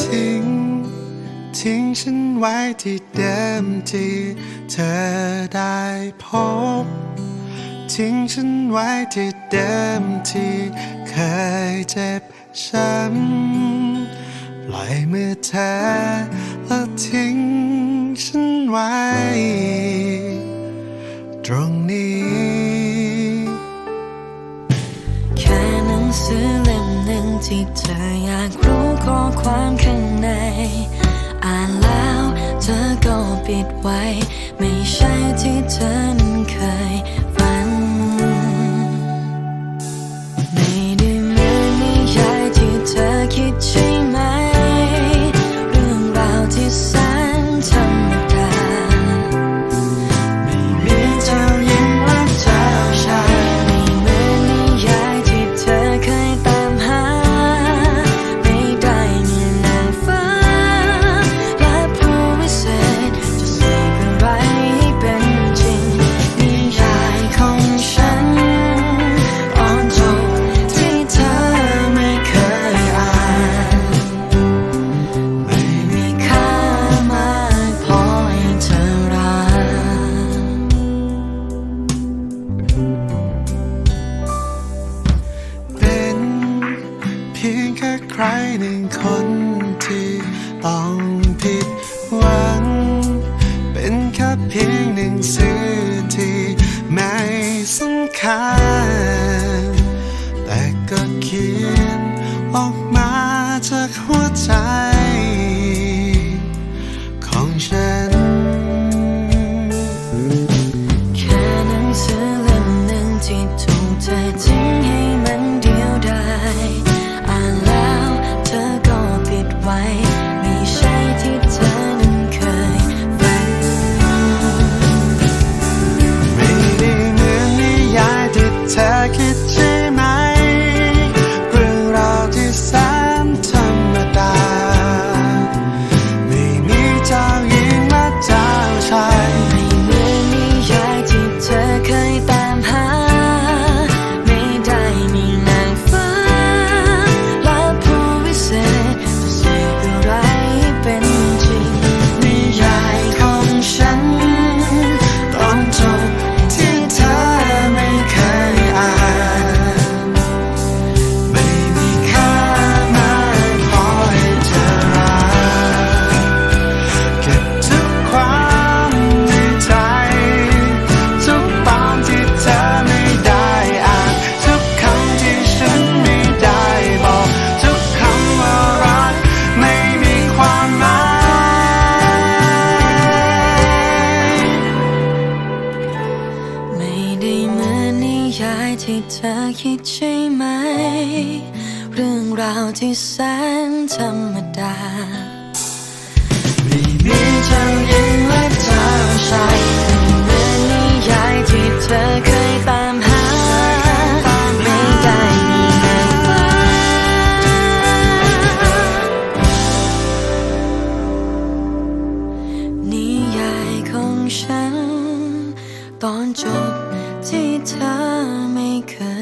ทิ้ง ทิ้งฉันไว้ที่เดิมที่เธอได้พบ ทิ้งฉันไว้ที่เดิมที่เคยเจ็บช้ำปล่อยมือเธอแล้วทิ้งฉันไว้ ตรงนี้ แค่หนังสือเล่ม ที่เธออยากรู้ข้อความข้างใน อ่านแล้วเธอก็ปิดไว้ ไม่ใช่ที่เธอ ค่ใครหนึ่งคนที่ต้องผิดหวัง เป็นแค่เพียงหนึ่งสื่อที่ไม่สำคัญ แต่ก็เขียนออกมาจากหัวใจ เธ เธอคิดใช่ไหม เรื่องราวที่แสนธรรมดาไม่มีเจ้าหญิงและเจ้าชายไม่เหมือนนิยายที่เธอเคยตามหาไม่ได้มีนางฟ้านิยายของฉัน ตอนจบ 他没看。